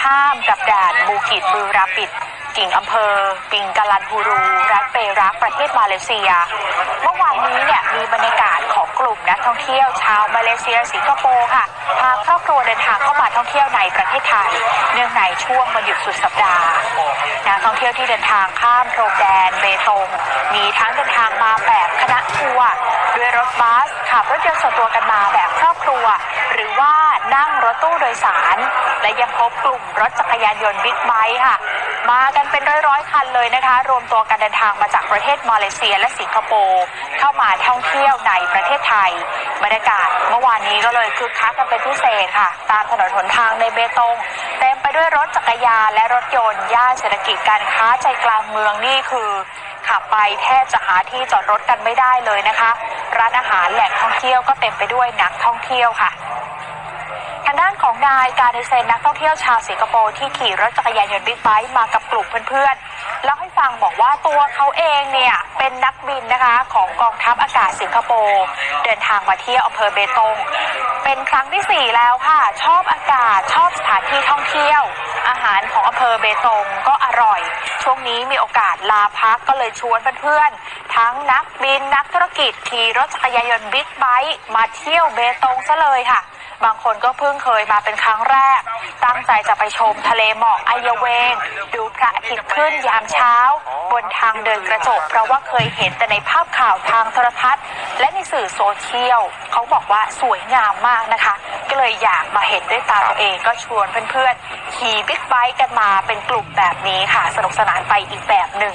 ข้ามกับด่านบูกิดบือราปิด กิ่งอำเภอ ปิงกาลันฮูรู รัฐเปรักประเทศมาเลเซีย เมื่อวานนี้เนี่ยมีบรรยากาศของกลุ่มนักท่องเที่ยวชาวมาเลเซียสิงคโปร์ค่ะพาครอบครัวเดินทางเข้ามาท่องเที่ยวในประเทศไทย เนื่องในช่วงวันหยุดสุดสัปดาห์นักท่องเที่ยวที่เดินทางข้ามพรมแดนเบตงมีทั้งเดินทางมาแบบคณะทัวร์ด้วยรถบัสขับรถยนต์ส่วนตัวกันมาแบบครอบครัว หรือว่า ถตู้โดยสาร และยังพบกลุ่มรถจักรยานยนต์บิ๊กไบค์ค่ะ มากันเป็นร้อยๆคันเลยนะคะ รวมตัวกันเดินทางมาจากประเทศมาเลเซียและสิงคโปร์เข้ามาท่องเที่ยวในประเทศไทยบรรยากาศเมื่อวานนี้ก็เลยคึกคักกันเป็นพิเศษค่ะ ตามถนนหนทางในเบตงเต็มไปด้วยรถจักรยานและรถยนต์ย่านเศรษฐกิจการค้าใจกลางเมืองนี่คือขับไปแทบจะหาที่จอดรถกันไม่ได้เลยนะคะ ร้านอาหารแหล่งท่องเที่ยวก็เต็มไปด้วยนักท่องเที่ยวค่ะางด้านของนายการดิเซนนักท่องเที่ยวชาวสิงคโปร์ที่ขี่รถจักรยานยนต์บิ๊กไบค์มากับกลุ่มเพื่อนๆเล่าให้ฟังบอกว่าตัวเขาเองเนี่ยเป็นนักบินนะคะของกองทัพอากาศสิงคโปร์เดินทางมาเที่ยวอำเภอเบตง เป็นครั้งที่สี่แล้วค่ะ ชอบอากาศชอบสถานที่ท่องเที่ยว อาหารของอำเภอเบตงก็อร่อย ช่วงนี้มีโอกาสลาพักก็เลยชวนเพื่อนๆทั้งนักบินนักธุรกิจขี่รถจักรยานยนต์บิ๊กไบค์มาเที่ยวเบตงซะเลยค่ะ บางคนก็เพิ่งเคยมาเป็นครั้งแรก ตั้งใจจะไปชมทะเลหมอกไอยเวง ดูพระอาทิตย์ขึ้นยามเช้า บนทางเดินกระจก เพราะว่าเคยเห็นแต่ในภาพข่าวทางโทรทัศน์ และในสื่อโซเชียลเขาบอกว่าสวยงามมากนะคะ ก็เลยอยากมาเห็นด้วยตาตัวเองก็ชวนเพื่อนๆขี่บิ๊กไบค์กันมาเป็นกลุ่มแบบนี้ค่ะ สนุกสนานไปอีกแบบหนึ่ง